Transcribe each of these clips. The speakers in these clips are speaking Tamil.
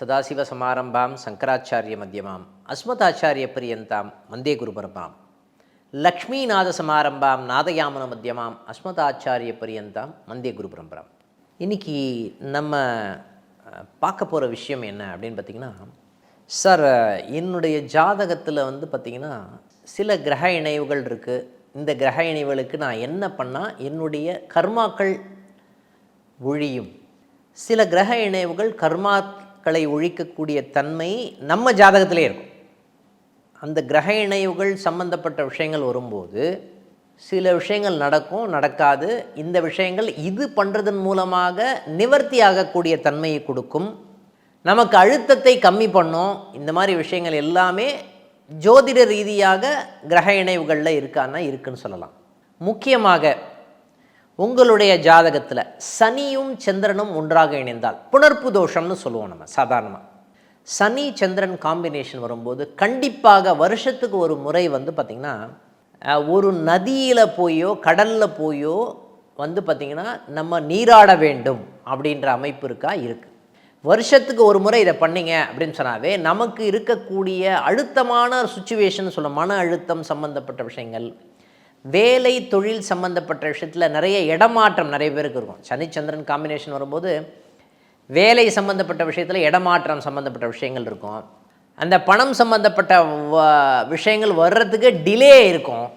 ಸದಾಶಿವ ಸಮಾರಂಭಾಂ ಶಂಕರಾಚಾರ್ಯ அஸ்மதாச்சாரிய ಅಸ್ಮತಾಚಾರ್ಯ ಪರ್ಯಂತಾಂ ವಂದೇ ಗುರುಪರಪಾಂ ಲಕ್ಷ್ಮೀನಾದ சமாரம்பாம் நாதயாமன மத்தியமாம் அஸ்மதாச்சாரிய பரியந்தாம் மந்திய குரு பரம்பராம். இன்னைக்கு நம்ம பார்க்க போகிற விஷயம் என்ன அப்படின்னு பார்த்திங்கன்னா சார் என்னுடைய ஜாதகத்தில் வந்து பார்த்திங்கன்னா சில கிரக இணைவுகள் இருக்குது இந்த கிரக இணைவுகளுக்கு நான் என்ன பண்ணால் என்னுடைய கர்மாக்கள் ஒழியும். சில கிரக இணைவுகள் கர்மா கர்மாக்களை ஒழிக்கக்கூடிய தன்மை நம்ம ஜாதகத்திலே இருக்கும். அந்த கிரக இணைவுகள் சம்பந்தப்பட்ட விஷயங்கள் வரும்போது சில விஷயங்கள் நடக்கும் நடக்காது. இந்த விஷயங்கள் இது பண்ணுறதன் மூலமாக நிவர்த்தி ஆகக்கூடிய தன்மையை கொடுக்கும். நமக்கு அழுத்தத்தை கம்மி பண்ணும். இந்த மாதிரி விஷயங்கள் எல்லாமே ஜோதிட ரீதியாக கிரக இணைவுகளில் இருக்கான்னா இருக்குன்னு சொல்லலாம். முக்கியமாக உங்களுடைய ஜாதகத்தில் சனியும் சந்திரனும் ஒன்றாக இணைந்தால் புணர்ப்பு தோஷம்னு சொல்லுவோம் நம்ம சாதாரணமாக சனி சந்திரன் காம்பினேஷன் வரும்போது கண்டிப்பாக வருஷத்துக்கு ஒரு முறை வந்து பார்த்திங்கன்னா ஒரு நதியில் போயோ கடலில் போயோ வந்து பார்த்திங்கன்னா நம்ம நீராட வேண்டும் அப்படின்ற அமைப்பு இருக்கா? இருக்குது வருஷத்துக்கு ஒரு முறை இதை பண்ணிங்க அப்படின்னு சொன்னாவே நமக்கு இருக்கக்கூடிய அழுத்தமான சுச்சுவேஷன் சொல்ல மன அழுத்தம் சம்மந்தப்பட்ட விஷயங்கள் வேலை தொழில் சம்மந்தப்பட்ட விஷயத்தில் நிறைய இடமாற்றம் நிறைய பேருக்கு இருக்கும். சனிச்சந்திரன் காம்பினேஷன் வரும்போது வேலை சம்மந்தப்பட்ட விஷயத்தில் இடமாற்றம் சம்மந்தப்பட்ட விஷயங்கள் இருக்கும். அந்த பணம் சம்மந்தப்பட்ட வ- விஷயங்கள் வர்றதுக்கு டிலே இருக்கும்.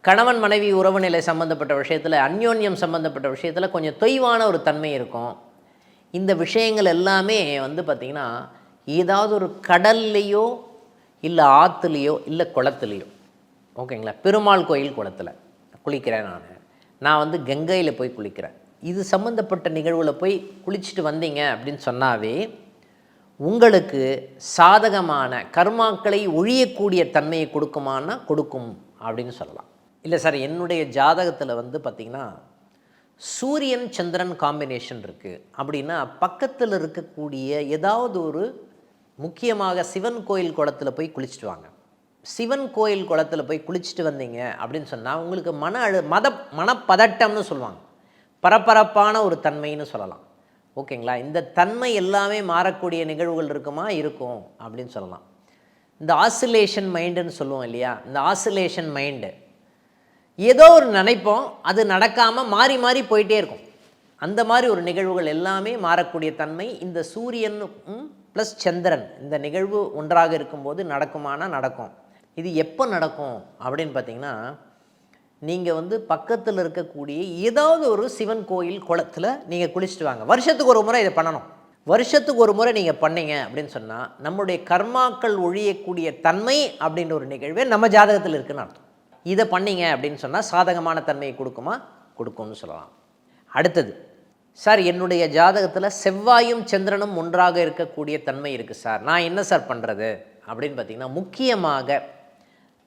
கணவன் மனைவி உறவு நிலை சம்மந்தப்பட்ட விஷயத்தில் அந்யோன்யம் சம்மந்தப்பட்ட விஷயத்தில் கொஞ்சம் தொய்வான ஒரு தன்மை இருக்கும். இந்த விஷயங்கள் எல்லாமே வந்து பார்த்திங்கன்னா ஏதாவது ஒரு கடல்லையோ இல்லை ஆற்றுலையோ இல்லை குளத்துலையோ ஓகேங்களா? பெருமாள் கோயில் குளத்தில் குளிக்கிறேன் நான். நான் வந்து கங்கையில் போய் குளிக்கிறேன். இது சம்மந்தப்பட்ட நிகழ்வில் போய் குளிச்சுட்டு வந்தீங்க அப்படின்னு சொன்னாவே உங்களுக்கு சாதகமான கர்மாக்களை ஒழியக்கூடிய தன்மையை கொடுக்குமானா கொடுக்கும் அப்படின்னு சொல்லலாம். இல்லை சார் என்னுடைய ஜாதகத்தில் வந்து பார்த்திங்கன்னா சூரியன் சந்திரன் காம்பினேஷன் இருக்குது அப்படின்னா பக்கத்தில் இருக்கக்கூடிய ஏதாவது ஒரு முக்கியமாக சிவன் கோயில் குளத்தில் போய் குளிச்சுட்டு வாங்க. சிவன் கோயில் குளத்தில் போய் குளிச்சுட்டு வந்தீங்க அப்படின்னு சொன்னால் உங்களுக்கு மன அழு மத மனப்பதட்டம்னு சொல்லுவாங்க. பரபரப்பான ஒரு தன்மைன்னு சொல்லலாம். ஓகேங்களா? இந்த தன்மை எல்லாமே மாறக்கூடிய நிகழ்வுகள் இருக்குமா? இருக்கும் அப்படின்னு சொல்லலாம். இந்த ஆசிலேஷன் மைண்டுன்னு சொல்லுவோம் இல்லையா? இந்த ஆசிலேஷன் மைண்டு ஏதோ ஒரு நினைப்போம் அது நடக்காமல் மாறி மாறி போயிட்டே இருக்கும். அந்த மாதிரி ஒரு நிகழ்வுகள் எல்லாமே மாறக்கூடிய தன்மை இந்த சூரியனும் ப்ளஸ் சந்திரன். இந்த நிகழ்வு ஒன்றாக இருக்கும்போது நடக்குமானால் நடக்கும். இது எப்போ நடக்கும் அப்படின்னு பார்த்தீங்கன்னா நீங்கள் வந்து பக்கத்தில் இருக்கக்கூடிய ஏதாவது ஒரு சிவன் கோயில் குளத்தில் நீங்கள் குளிச்சுட்டு வாங்க. வருஷத்துக்கு ஒரு முறை இதை பண்ணணும். வருஷத்துக்கு ஒரு முறை நீங்கள் பண்ணீங்க அப்படின்னு சொன்னால் நம்முடைய கர்மாக்கள் ஒழியக்கூடிய தன்மை அப்படின்ற ஒரு நிகழ்வே நம்ம ஜாதகத்தில் இருக்குன்னு அர்த்தம். இதை பண்ணீங்க அப்படின்னு சொன்னால் சாதகமான தன்மையை கொடுக்குமா? கொடுக்கும்னு சொல்லலாம். அடுத்தது சார் என்னுடைய ஜாதகத்தில் செவ்வாயும் சந்திரனும் ஒன்றாக இருக்கக்கூடிய தன்மை இருக்குது சார். நான் என்ன சார் பண்ணுறது அப்படின்னு பார்த்தீங்கன்னா முக்கியமாக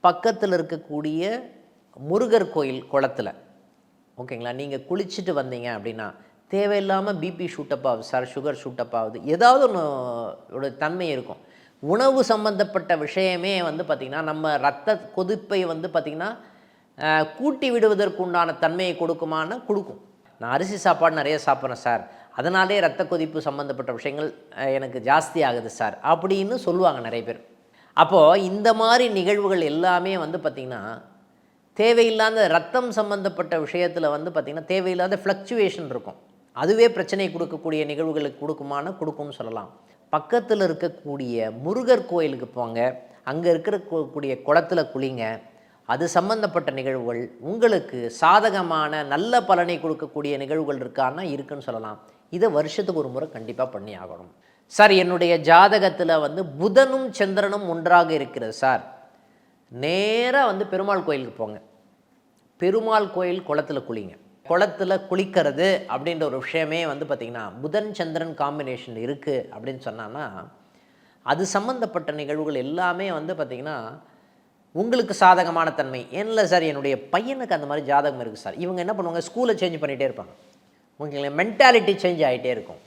பக்கத்தில் இருக்கக்கூடிய முருகர் கோயில் குளத்துல. ஓகேங்களா? நீங்கள் குளிச்சுட்டு வந்தீங்க அப்படின்னா தேவையில்லாமல் பிபி ஷூட்டப் ஆகுது சார் சுகர் ஷூட்டப் ஆகுது ஏதாவது ஒன்று ஒரு தன்மை இருக்கும். உணவு சம்பந்தப்பட்ட விஷயமே வந்து பார்த்திங்கன்னா நம்ம ரத்த கொதிப்பை வந்து பார்த்திங்கன்னா கூட்டி விடுவதற்குண்டான தன்மையை கொடுக்குமான்னு கொடுக்கும். நான் அரிசி சாப்பாடு நிறைய சாப்பிட்றேன் சார். அதனாலே ரத்த கொதிப்பு சம்மந்தப்பட்ட விஷயங்கள் எனக்கு ஜாஸ்தி ஆகுது சார் அப்படின்னு சொல்லுவாங்க நிறைய பேர். அப்போது இந்த மாதிரி நிகழ்வுகள் எல்லாமே வந்து பார்த்திங்கன்னா தேவையில்லாத ரத்தம் சம்மந்தப்பட்ட விஷயத்தில் வந்து பார்த்திங்கன்னா தேவையில்லாத ஃப்ளக்சுவேஷன் இருக்கும். அதுவே பிரச்சனை கொடுக்கக்கூடிய நிகழ்வுகளுக்கு கொடுக்குமானா கொடுக்கும்னு சொல்லலாம். பக்கத்தில் இருக்கக்கூடிய முருகர் கோயிலுக்கு போங்க. அங்கே இருக்கக்கூடிய குளத்தில் குளத்துல குளிங்க. அது சம்பந்தப்பட்ட நிகழ்வுகள் உங்களுக்கு சாதகமான நல்ல பலனை கொடுக்கக்கூடிய நிகழ்வுகள் இருக்கான்னா இருக்குன்னு சொல்லலாம். இதை வருஷத்துக்கு ஒரு முறை கண்டிப்பாக பண்ணி ஆகணும் சார் என்னுடைய ஜாதகத்தில் வந்து புதனும் சந்திரனும் ஒன்றாக இருக்கிறது சார். நேராக வந்து பெருமாள் கோயிலுக்கு போங்க. பெருமாள் கோயில் குளத்துல குளிங்க. குளத்துல குளிக்கிறது அப்படின்ற ஒரு விஷயமே வந்து பார்த்திங்கன்னா புதன் சந்திரன் காம்பினேஷன் இருக்குது அப்படின்னு சொன்னான்னா அது சம்மந்தப்பட்ட நிகழ்வுகள் எல்லாமே வந்து பார்த்திங்கன்னா உங்களுக்கு சாதகமான தன்மை. இல்லை சார் என்னுடைய பையனுக்கு அந்த மாதிரி ஜாதகம் இருக்குது சார். இவங்க என்ன பண்ணுவாங்க ஸ்கூலை சேஞ்ச் பண்ணிகிட்டே இருப்பாங்க. ஓகேங்களா மென்டாலிட்டி சேஞ்ச் ஆகிட்டே இருக்கும்.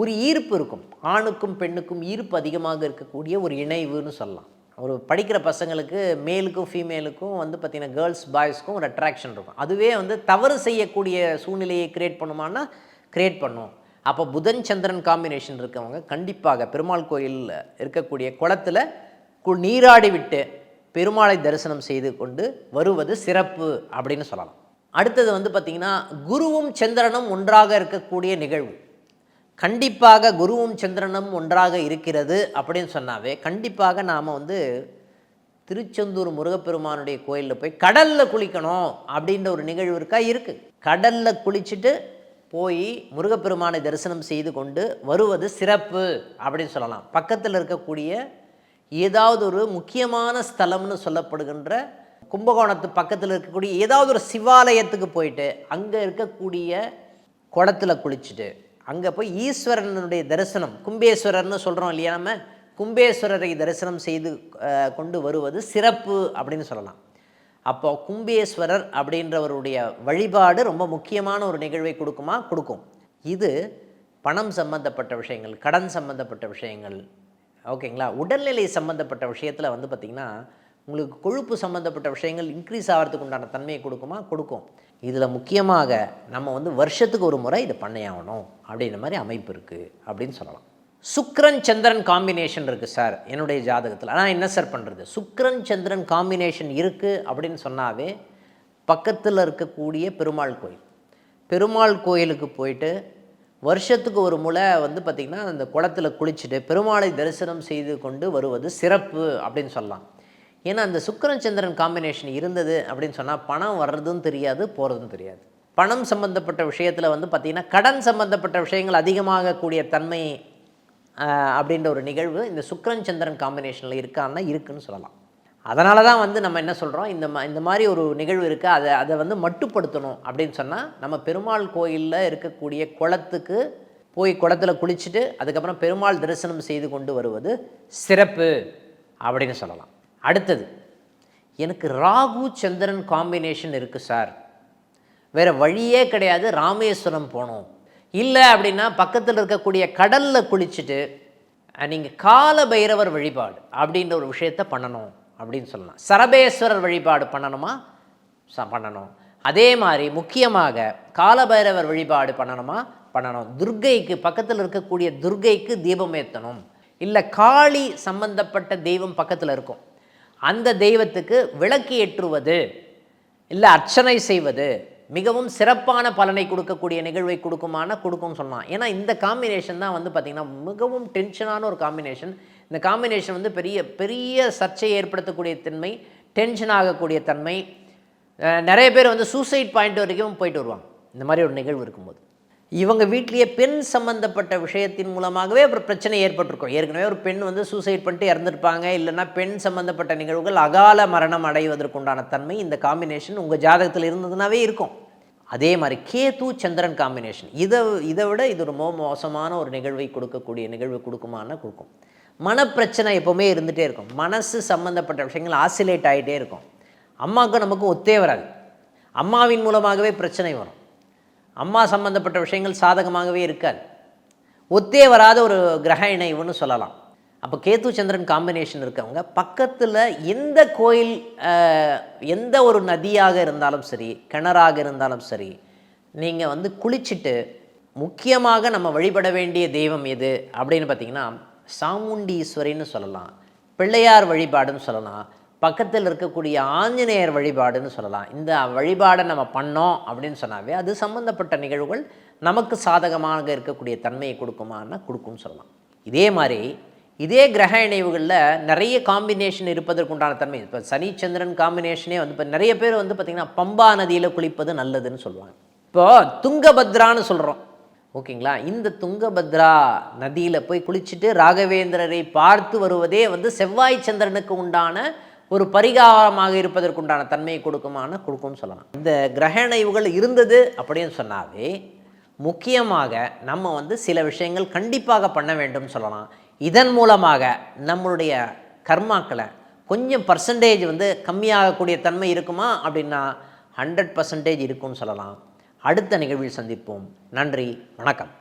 ஒரு ஈர்ப்பு இருக்கும். ஆணுக்கும் பெண்ணுக்கும் ஈர்ப்பு அதிகமாக இருக்கக்கூடிய ஒரு இணைவுன்னு சொல்லலாம். ஒரு படிக்கிற பசங்களுக்கு மேலுக்கும் ஃபீமேலுக்கும் வந்து பார்த்திங்கன்னா கேர்ள்ஸ் பாய்ஸ்க்கும் ஒரு அட்ராக்ஷன் இருக்கும். அதுவே வந்து தவறு செய்யக்கூடிய சூழ்நிலையை கிரியேட் பண்ணுமான்னா கிரியேட் பண்ணும். அப்போ புதன் சந்திரன் காம்பினேஷன் இருக்கவங்க கண்டிப்பாக பெருமாள் கோயிலில் இருக்கக்கூடிய குளத்தில் கு நீராடி விட்டு பெருமாளை தரிசனம் செய்து கொண்டு வருவது சிறப்பு அப்படின்னு சொல்லலாம். அடுத்தது வந்து பார்த்திங்கன்னா குருவும் சந்திரனும் ஒன்றாக இருக்கக்கூடிய நிகழ்வு. கண்டிப்பாக குருவும் சந்திரனும் ஒன்றாக இருக்கிறது அப்படின்னு சொன்னாவே கண்டிப்பாக நாம் வந்து திருச்செந்தூர் முருகப்பெருமானுடைய கோயிலில் போய் கடலில் குளிக்கணும் அப்படின்ற ஒரு நிகழ்வு இருக்கா? இருக்குது கடலில் குளிச்சுட்டு போய் முருகப்பெருமானை தரிசனம் செய்து கொண்டு வருவது சிறப்பு அப்படின்னு சொல்லலாம். பக்கத்தில் இருக்கக்கூடிய ஏதாவது ஒரு முக்கியமான ஸ்தலம்னு சொல்லப்படுகின்ற கும்பகோணத்து பக்கத்தில் இருக்கக்கூடிய ஏதாவது ஒரு சிவாலயத்துக்கு போயிட்டு அங்கே இருக்கக்கூடிய குடத்தில் குளிச்சுட்டு அங்கே போய் ஈஸ்வரனுடைய தரிசனம் கும்பேஸ்வரர்னு சொல்கிறோம் இல்லையா நம்ம? கும்பேஸ்வரரை தரிசனம் செய்து கொண்டு வருவது சிறப்பு அப்படின்னு சொல்லலாம். அப்போ கும்பேஸ்வரர் அப்படின்றவருடைய வழிபாடு ரொம்ப முக்கியமான ஒரு நிகழ்வை கொடுக்குமா? கொடுக்கும். இது பணம் சம்பந்தப்பட்ட விஷயங்கள் கடன் சம்பந்தப்பட்ட விஷயங்கள் ஓகேங்களா? உடல்நிலை சம்பந்தப்பட்ட விஷயத்தில் வந்து பார்த்திங்கன்னா உங்களுக்கு கொழுப்பு சம்பந்தப்பட்ட விஷயங்கள் இன்க்ரீஸ் ஆகிறதுக்கு உண்டான தன்மையை கொடுக்குமா? கொடுக்கும். இதில் முக்கியமாக நம்ம வந்து வருஷத்துக்கு ஒரு முறை இதை பண்ணையாகணும் அப்படின்ற மாதிரி அமைப்பு இருக்குது அப்படின்னு சொல்லலாம். சுக்ரன் சந்திரன் காம்பினேஷன் இருக்குது சார் என்னுடைய ஜாதகத்தில். ஆனால் என்ன சார் பண்ணுறது சுக்ரன் சந்திரன் காம்பினேஷன் இருக்குது அப்படின்னு சொன்னாவே பக்கத்தில் இருக்கக்கூடிய பெருமாள் கோயில். பெருமாள் கோயிலுக்கு போயிட்டு வருஷத்துக்கு ஒரு முறை வந்து பார்த்திங்கன்னா அந்த குளத்துல குளிச்சுட்டு பெருமாளை தரிசனம் செய்து கொண்டு வருவது சிறப்பு அப்படின்னு சொல்லலாம். ஏன்னா அந்த சுக்கரன் சந்திரன் காம்பினேஷன் இருந்தது அப்படின்னு சொன்னால் பணம் வர்றதும் தெரியாது போகிறதும் தெரியாது. பணம் சம்பந்தப்பட்ட விஷயத்தில் வந்து பார்த்திங்கன்னா கடன் சம்பந்தப்பட்ட விஷயங்கள் அதிகமாகக்கூடிய தன்மை அப்படின்ற ஒரு நிகழ்வு இந்த சுக்கரன் சந்திரன் காம்பினேஷனில் இருக்கான்னா இருக்குன்னு சொல்லலாம். அதனால தான் வந்து நம்ம என்ன சொல்கிறோம் இந்த மா இந்த மாதிரி ஒரு நிகழ்வு இருக்குது அதை அதை வந்து மட்டுப்படுத்தணும் அப்படின்னு சொன்னால் நம்ம பெருமாள் கோயிலில் இருக்கக்கூடிய குளத்துக்கு போய் குளத்துல குளிச்சுட்டு அதுக்கப்புறம் பெருமாள் தரிசனம் செய்து கொண்டு வருவது சிறப்பு அப்படின்னு சொல்லலாம். அடுத்தது எனக்கு ராகு சந்திரன் காம்பினேஷன் இருக்குது சார். வேறு வழியே கிடையாது ராமேஸ்வரம் போகணும். இல்லை அப்படின்னா பக்கத்தில் இருக்கக்கூடிய கடலில் குளிச்சுட்டு நீங்கள் கால பைரவர் வழிபாடு அப்படின்ற ஒரு விஷயத்தை பண்ணணும் அப்படின்னு சொல்லலாம். சரபேஸ்வரர் வழிபாடு பண்ணணுமா? ச பண்ணணும். அதே மாதிரி முக்கியமாக காலபைரவர் வழிபாடு பண்ணணுமா? பண்ணணும். துர்க்கைக்கு பக்கத்தில் இருக்கக்கூடிய துர்க்கைக்கு தீபம் ஏற்றணும் இல்லை காளி சம்பந்தப்பட்ட தெய்வம் பக்கத்தில் இருக்கும். அந்த தெய்வத்துக்கு விளக்கு ஏற்றுவது இல்லை அர்ச்சனை செய்வது மிகவும் சிறப்பான பலனை கொடுக்கக்கூடிய நிகழ்வை கொடுக்குமானா கொடுக்கும்னு சொல்லலாம். ஏன்னா இந்த காம்பினேஷன் தான் வந்து பார்த்திங்கன்னா மிகவும் டென்ஷனான ஒரு காம்பினேஷன் இந்த காம்பினேஷன் வந்து பெரிய பெரிய சர்ச்சையை ஏற்படுத்தக்கூடிய தன்மை டென்ஷன் ஆகக்கூடிய தன்மை. நிறைய பேர் வந்து சூசைட் பாயிண்ட் வரைக்கும் போயிட்டு வருவாங்க. இந்த மாதிரி ஒரு நிகழ்வு இருக்கும்போது. இவங்க வீட்லேயே பெண் சம்மந்தப்பட்ட விஷயத்தின் மூலமாகவே ஒரு பிரச்சனை ஏற்பட்டிருக்கும். ஏற்கனவே ஒரு பெண் வந்து சூசைட் பண்ணிட்டு இறந்துருப்பாங்க. இல்லைன்னா பெண் சம்மந்தப்பட்ட நிகழ்வுகள் அகால மரணம் அடைவதற்குண்டான தன்மை இந்த காம்பினேஷன் உங்கள் ஜாதகத்தில் இருந்ததுனாவே இருக்கும். அதே மாதிரி கேது சந்திரன் காம்பினேஷன் இதை இதை விட இது ரொம்ப மோசமான ஒரு நிகழ்வை கொடுக்கக்கூடிய நிகழ்வு கொடுக்குமானா கொடுக்கும். மனப்பிரச்சனை எப்போவுமே இருந்துகிட்டே இருக்கும். மனசு சம்மந்தப்பட்ட விஷயங்கள் ஆசிலேட் ஆகிட்டே இருக்கும். அம்மாவுக்கும் நமக்கும் ஒத்தே வராது. அம்மாவின் மூலமாகவே பிரச்சனை வரும். அம்மா சம்பந்தப்பட்ட விஷயங்கள் சாதகமாகவே இருக்காது. ஒத்தே வராத ஒரு கிரக இணைவுன்னு சொல்லலாம். அப்போ கேத்து சந்திரன் காம்பினேஷன் இருக்கவங்க பக்கத்தில் எந்த கோயில் எந்த ஒரு நதியாக இருந்தாலும் சரி கிணறாக இருந்தாலும் சரி நீங்கள் வந்து குளிச்சுட்டு முக்கியமாக நம்ம வழிபட வேண்டிய தெய்வம் எது அப்படின்னு பார்த்தீங்கன்னா சாமுண்டீஸ்வரின்னு சொல்லலாம். பிள்ளையார் வழிபாடுன்னு சொல்லலாம். பக்கத்தில் இருக்கக்கூடிய ஆஞ்சநேயர் வழிபாடுன்னு சொல்லலாம். இந்த வழிபாடை நம்ம பண்ணோம் அப்படின்னு சொன்னாவே அது சம்பந்தப்பட்ட நிகழ்வுகள் நமக்கு சாதகமாக இருக்கக்கூடிய தன்மையை கொடுக்குமான்னா கொடுக்கும்னு சொல்லலாம். இதே மாதிரி இதே கிரக இணைவுகளில் நிறைய காம்பினேஷன் இருப்பதற்குண்டான தன்மை. இப்போ சனி சந்திரன் காம்பினேஷனே வந்து இப்போ நிறைய பேர் வந்து பார்த்திங்கன்னா பம்பா நதியில் குளிப்பது நல்லதுன்னு சொல்லுவாங்க. இப்போது துங்கபத்ரான்னு சொல்கிறோம் ஓகேங்களா? இந்த துங்கபத்ரா நதியில் போய் குளிச்சுட்டு ராகவேந்திரரை பார்த்து வருவதே வந்து செவ்வாய் சந்திரனுக்கு உண்டான ஒரு பரிகாரமாக இருப்பதற்குண்டான தன்மையை கொடுக்குமான கொடுக்கும்னு சொல்லலாம். இந்த கிரகணைவுகள் இருந்தது அப்படின்னு சொன்னாவே முக்கியமாக நம்ம வந்து சில விஷயங்கள் கண்டிப்பாக பண்ண வேண்டும் சொல்லலாம். இதன் மூலமாக நம்மளுடைய கர்மாக்களை கொஞ்சம் பர்சன்டேஜ் வந்து கம்மியாகக்கூடிய தன்மை இருக்குமா அப்படின்னா ஹண்ட்ரட் பர்சன்டேஜ் இருக்கும்னு சொல்லலாம். அடுத்த நிகழ்வில் சந்திப்போம். நன்றி வணக்கம்.